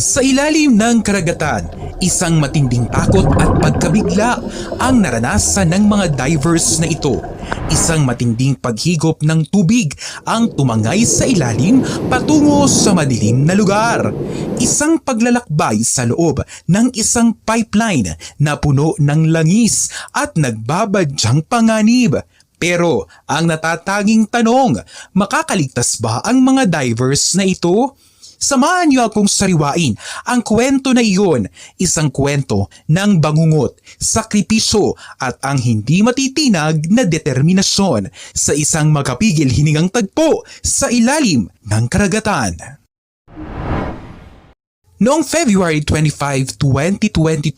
Sa ilalim ng karagatan, isang matinding takot at pagkabigla ang naranasan ng mga divers na ito. Isang matinding paghigop ng tubig ang tumangay sa ilalim patungo sa madilim na lugar. Isang paglalakbay sa loob ng isang pipeline na puno ng langis at nagbabadyang panganib. Pero ang natatanging tanong, makakaligtas ba ang mga divers na ito? Samahan niyo akong sariwain ang kwento na iyon, isang kwento ng bangungot, sakripisyo at ang hindi matitinag na determinasyon sa isang makapigil hiningang tagpo sa ilalim ng karagatan. Noong February 25, 2022,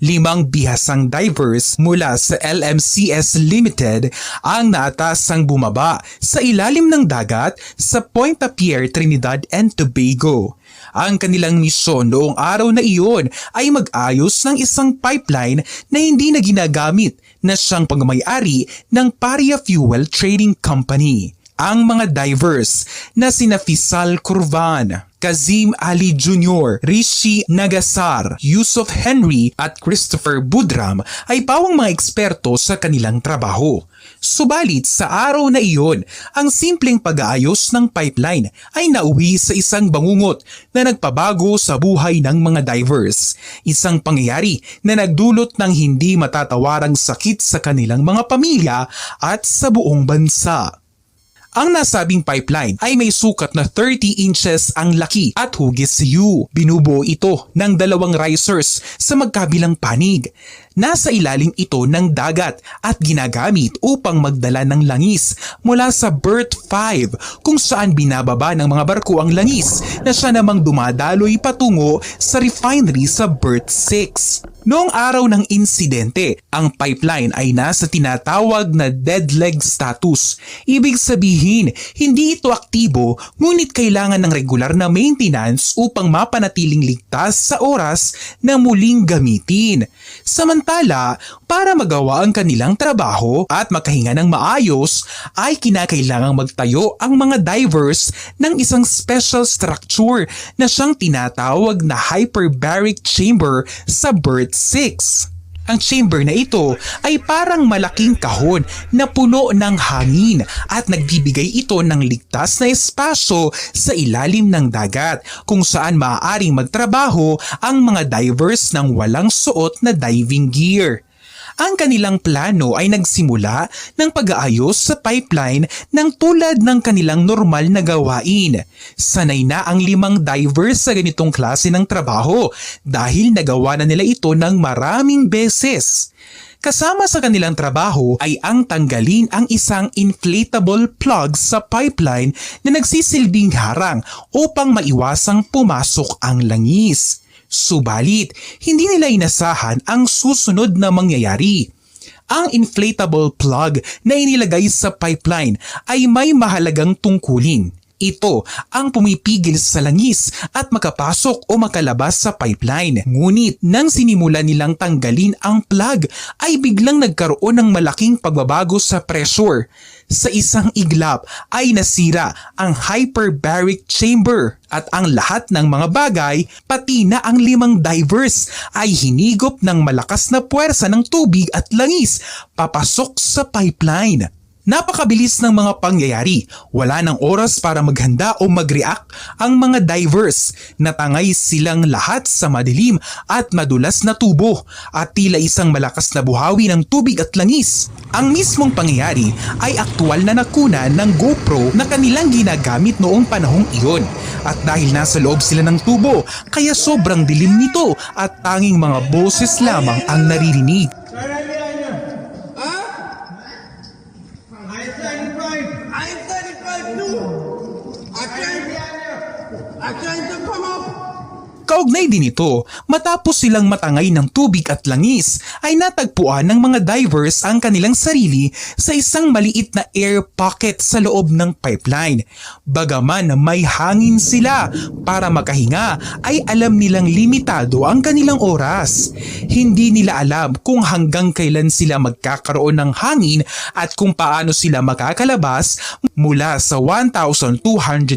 limang bihasang divers mula sa LMCS Limited ang naatasang bumaba sa ilalim ng dagat sa Point Pierre, Trinidad and Tobago. Ang kanilang misyon noong araw na iyon ay mag-ayos ng isang pipeline na hindi na ginagamit na siyang pagmamayari ng Paria Fuel Trading Company. Ang mga divers na sina Fisal Curvan, Kazim Ali Jr., Rishi Nagasar, Yusuf Henry at Christopher Budram ay pawang mga eksperto sa kanilang trabaho. Subalit sa araw na iyon, ang simpleng pag-aayos ng pipeline ay nauwi sa isang bangungot na nagpabago sa buhay ng mga divers. Isang pangyayari na nagdulot ng hindi matatawarang sakit sa kanilang mga pamilya at sa buong bansa. Ang nasabing pipeline ay may sukat na 30 inches ang laki at hugis U. Binubuo ito ng dalawang risers sa magkabilang panig. Nasa ilalim ito ng dagat at ginagamit upang magdala ng langis mula sa Berth 5 kung saan binababa ng mga barko ang langis na siya namang dumadaloy patungo sa refinery sa Berth 6. Noong araw ng insidente, ang pipeline ay nasa tinatawag na dead leg status. Ibig sabihin, hindi ito aktibo ngunit kailangan ng regular na maintenance upang mapanatiling ligtas sa oras na muling gamitin. Samantala, para magawa ang kanilang trabaho at makahinga ng maayos, ay kinakailangang magtayo ang mga divers ng isang special structure na siyang tinatawag na hyperbaric chamber sa Bird 6. Ang chamber na ito ay parang malaking kahon na puno ng hangin at nagbibigay ito ng ligtas na espasyo sa ilalim ng dagat kung saan maaaring magtrabaho ang mga divers ng walang suot na diving gear. Ang kanilang plano ay nagsimula ng pag-aayos sa pipeline ng tulad ng kanilang normal na gawain. Sanay na ang limang divers sa ganitong klase ng trabaho dahil nagawa na nila ito ng maraming beses. Kasama sa kanilang trabaho ay ang tanggalin ang isang inflatable plug sa pipeline na nagsisilbing harang upang maiwasang pumasok ang langis. Subalit, hindi nila inasahan ang susunod na mangyayari. Ang inflatable plug na inilagay sa pipeline ay may mahalagang tungkulin. Ito ang pumipigil sa langis at makapasok o makalabas sa pipeline. Ngunit nang sinimula nilang tanggalin ang plug ay biglang nagkaroon ng malaking pagbabago sa pressure. Sa isang iglap ay nasira ang hyperbaric chamber at ang lahat ng mga bagay pati na ang limang divers ay hinigop ng malakas na puwersa ng tubig at langis papasok sa pipeline. Napakabilis ng mga pangyayari. Wala ng oras para maghanda o mag-react ang mga divers. Natangay silang lahat sa madilim at madulas na tubo at tila isang malakas na buhawi ng tubig at langis. Ang mismong pangyayari ay aktwal na nakuna ng GoPro na kanilang ginagamit noong panahong iyon. At dahil nasa loob sila ng tubo, kaya sobrang dilim nito at tanging mga boses lamang ang naririnig. I can't even Kaugnay din ito, matapos silang matangay ng tubig at langis, ay natagpuan ng mga divers ang kanilang sarili sa isang maliit na air pocket sa loob ng pipeline. Bagaman may hangin sila para makahinga, ay alam nilang limitado ang kanilang oras. Hindi nila alam kung hanggang kailan sila magkakaroon ng hangin at kung paano sila makakalabas mula sa 1,200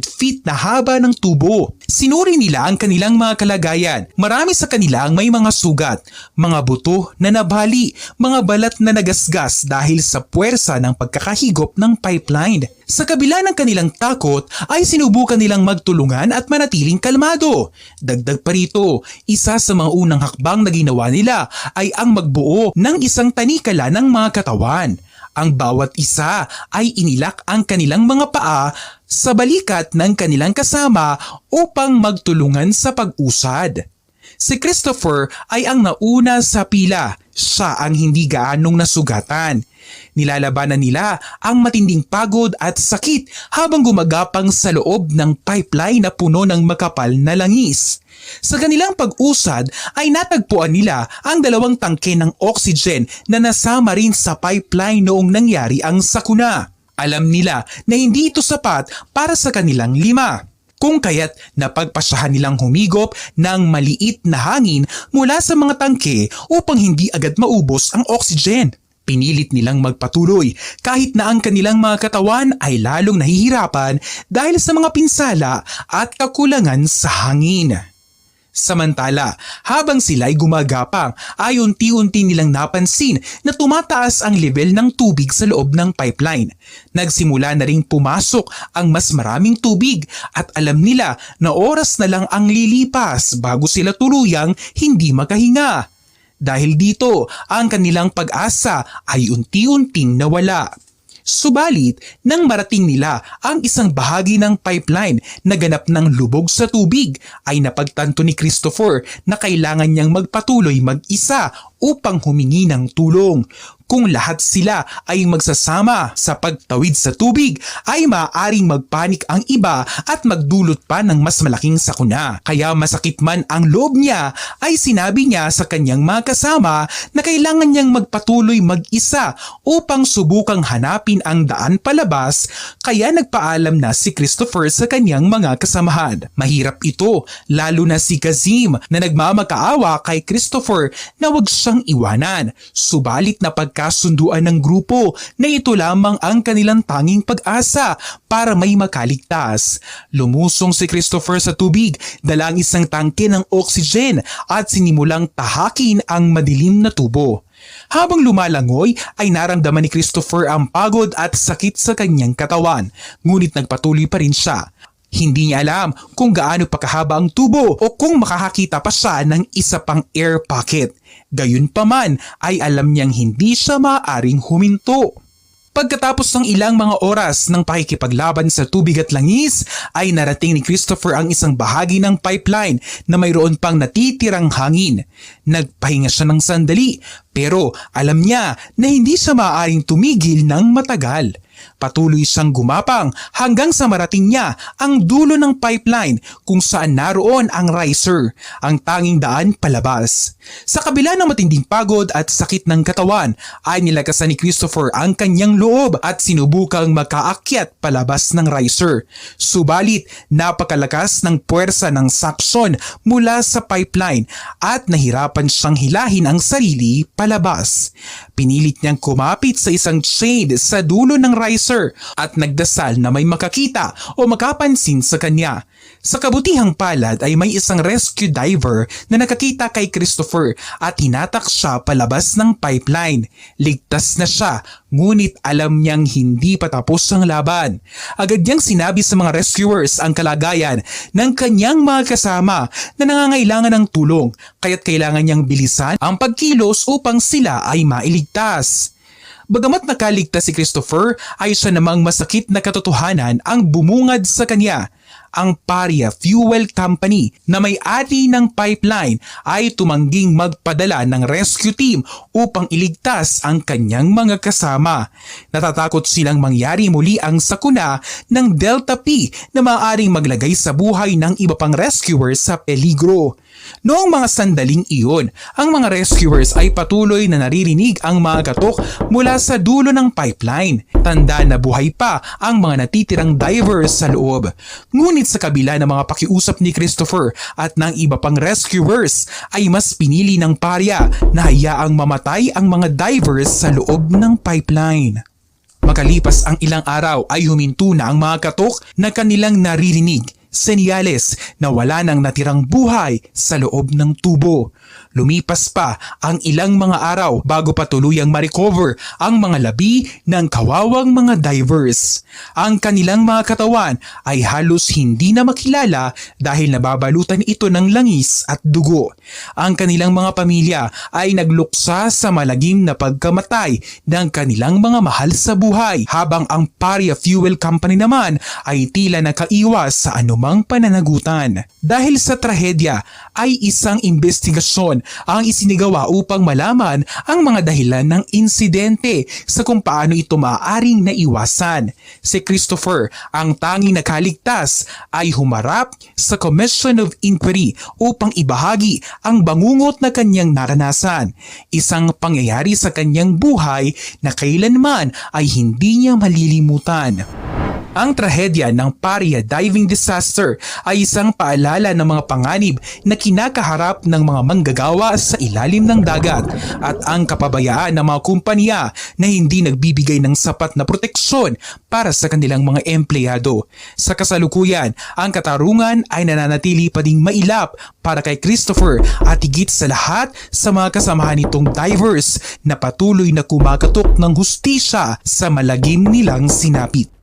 feet na haba ng tubo. Sinuri nila ang kanilang mga kalagayan. Marami sa kanila ang may mga sugat, mga buto na nabali, mga balat na nagasgas dahil sa puwersa ng pagkakahigop ng pipeline. Sa kabila ng kanilang takot ay sinubukan nilang magtulungan at manatiling kalmado. Dagdag pa rito, isa sa mga unang hakbang na ginawa nila ay ang magbuo ng isang tanikala ng mga katawan. Ang bawat isa ay inilak ang kanilang mga paa sa balikat ng kanilang kasama upang magtulungan sa pag-usad. Si Christopher ay ang nauna sa pila. Siya ang hindi gaanong nasugatan. Nilalabanan nila ang matinding pagod at sakit habang gumagapang sa loob ng pipeline na puno ng makapal na langis. Sa kanilang pag-usad ay natagpuan nila ang dalawang tangke ng oxygen na nasama rin sa pipeline noong nangyari ang sakuna. Alam nila na hindi ito sapat para sa kanilang lima. Kung kaya't napagpasyahan nilang humigop ng maliit na hangin mula sa mga tangke upang hindi agad maubos ang oxygen. Pinilit nilang magpatuloy kahit na ang kanilang mga katawan ay lalong nahihirapan dahil sa mga pinsala at kakulangan sa hangin. Samantala, habang sila'y gumagapang ay unti-unti nilang napansin na tumataas ang level ng tubig sa loob ng pipeline. Nagsimula na ring pumasok ang mas maraming tubig at alam nila na oras na lang ang lilipas bago sila tuluyang hindi makahinga. Dahil dito, ang kanilang pag-asa ay unti-unting nawala. Subalit, nang marating nila ang isang bahagi ng pipeline na ganap ng lubog sa tubig, ay napagtanto ni Christopher na kailangan niyang magpatuloy mag-isa upang humingi ng tulong. Kung lahat sila ay magsasama sa pagtawid sa tubig, ay maaaring magpanik ang iba at magdulot pa ng mas malaking sakuna. Kaya masakit man ang loob niya, ay sinabi niya sa kanyang mga kasama na kailangan niyang magpatuloy mag-isa upang subukang hanapin ang daan palabas kaya nagpaalam na si Christopher sa kanyang mga kasamahan. Mahirap ito, lalo na si Kazim na nagmamakaawa kay Christopher na wag siyang iwanan. Subalit na pagkasunduan ng grupo na ito lamang ang kanilang tanging pag-asa para may makaligtas. Lumusong si Christopher sa tubig, dala ang isang tangke ng oxygen at sinimulang tahakin ang madilim na tubo. Habang lumalangoy ay naramdaman ni Christopher ang pagod at sakit sa kanyang katawan, ngunit nagpatuloy pa rin siya. Hindi niya alam kung gaano pa kahaba ang tubo o kung makakakita pa siya ng isa pang air pocket. Gayunpaman ay alam niyang hindi siya maaaring huminto. Pagkatapos ng ilang mga oras ng pakikipaglaban sa tubig at langis, ay narating ni Christopher ang isang bahagi ng pipeline na mayroon pang natitirang hangin. Nagpahinga siya ng sandali pero alam niya na hindi siya maaaring tumigil ng matagal. Patuloy siyang gumapang hanggang sa marating niya ang dulo ng pipeline kung saan naroon ang riser, ang tanging daan palabas. Sa kabila ng matinding pagod at sakit ng katawan, ay nilagasan ni Christopher ang kanyang loob at sinubukang makaakyat palabas ng riser. Subalit, napakalakas ng puwersa ng suction mula sa pipeline at nahirapan siyang hilahin ang sarili palabas. Pinilit niyang kumapit sa isang shade sa dulo ng riser at nagdasal na may makakita o makapansin sa kanya. Sa kabutihang palad ay may isang rescue diver na nakakita kay Christopher at hinatak siya palabas ng pipeline. Ligtas na siya, ngunit alam niyang hindi pa tapos ang laban. Agad niyang sinabi sa mga rescuers ang kalagayan ng kanyang mga kasama na nangangailangan ng tulong kaya't kailangan niyang bilisan ang pagkilos upang sila ay mailigtas. Bagamat nakaligtas si Christopher ay siya namang masakit na katotohanan ang bumungad sa kanya. Ang Paria Fuel Company na may-ari ng pipeline ay tumangging magpadala ng rescue team upang iligtas ang kanyang mga kasama. Natatakot silang mangyari muli ang sakuna ng Delta P na maaaring maglagay sa buhay ng iba pang rescuers sa peligro. Noong mga sandaling iyon, ang mga rescuers ay patuloy na naririnig ang mga katok mula sa dulo ng pipeline. Tanda na buhay pa ang mga natitirang divers sa loob. Ngunit sa kabila ng mga pakiusap ni Christopher at ng iba pang rescuers ay mas pinili ng parya na hayaang mamatay ang mga divers sa loob ng pipeline. Makalipas ang ilang araw ay huminto na ang mga katok na kanilang naririnig senyales na wala nang natirang buhay sa loob ng tubo. Lumipas pa ang ilang mga araw bago pa tuluyang ma-recover ang mga labi ng kawawang mga divers. Ang kanilang mga katawan ay halos hindi na makilala dahil nababalutan ito ng langis at dugo. Ang kanilang mga pamilya ay nagluksa sa malagim na pagkamatay ng kanilang mga mahal sa buhay habang ang Paria Fuel Company naman ay tila nakaiwas sa anumang pananagutan. Dahil sa trahedya ay isang investigasyon ang isinigawa upang malaman ang mga dahilan ng insidente sa kung paano ito maaaring naiwasan. Si Christopher, ang tanging nakaligtas, ay humarap sa Commission of Inquiry upang ibahagi ang bangungot na kanyang naranasan. Isang pangyayari sa kanyang buhay na kailanman ay hindi niya malilimutan. Ang trahedya ng Paria diving disaster ay isang paalala ng mga panganib na kinakaharap ng mga manggagawa sa ilalim ng dagat at ang kapabayaan ng mga kumpanya na hindi nagbibigay ng sapat na proteksyon para sa kanilang mga empleyado. Sa kasalukuyan, ang katarungan ay nananatili pa ding mailap para kay Christopher at higit sa lahat sa mga kasamahan nitong divers na patuloy na kumakatok ng hustisya sa malagim nilang sinapit.